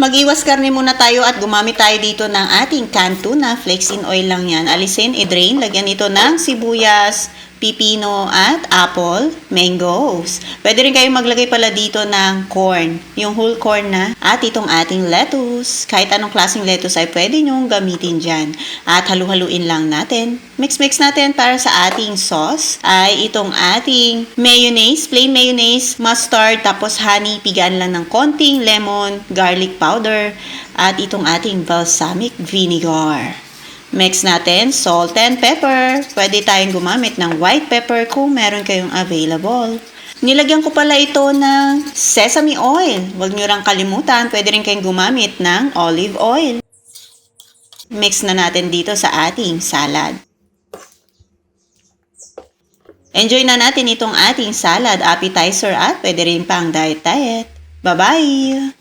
Mag-iwas karne muna tayo at gumamit tayo dito ng ating canned tuna. Flakes in oil lang yan. Alisin, i-drain. Lagyan ito ng sibuyas, pipino at apple, mangoes. Pwede rin kayo maglagay pala dito ng corn. Yung whole corn na. At itong ating lettuce. Kahit anong klaseng lettuce ay pwede nyong gamitin dyan. At halu-haluin lang natin. Mix-mix natin para sa ating sauce ay itong ating mayonnaise, plain mayonnaise, mustard, tapos honey, pigaan lang ng konting lemon, garlic powder, at itong ating balsamic vinegar. Mix natin salt and pepper. Pwede tayong gumamit ng white pepper kung meron kayong available. Nilagyan ko pala ito ng sesame oil. Huwag nyo lang kalimutan, pwede rin kayong gumamit ng olive oil. Mix na natin dito sa ating salad. Enjoy na natin itong ating salad, appetizer at pwede rin pang diet diet. Bye-bye!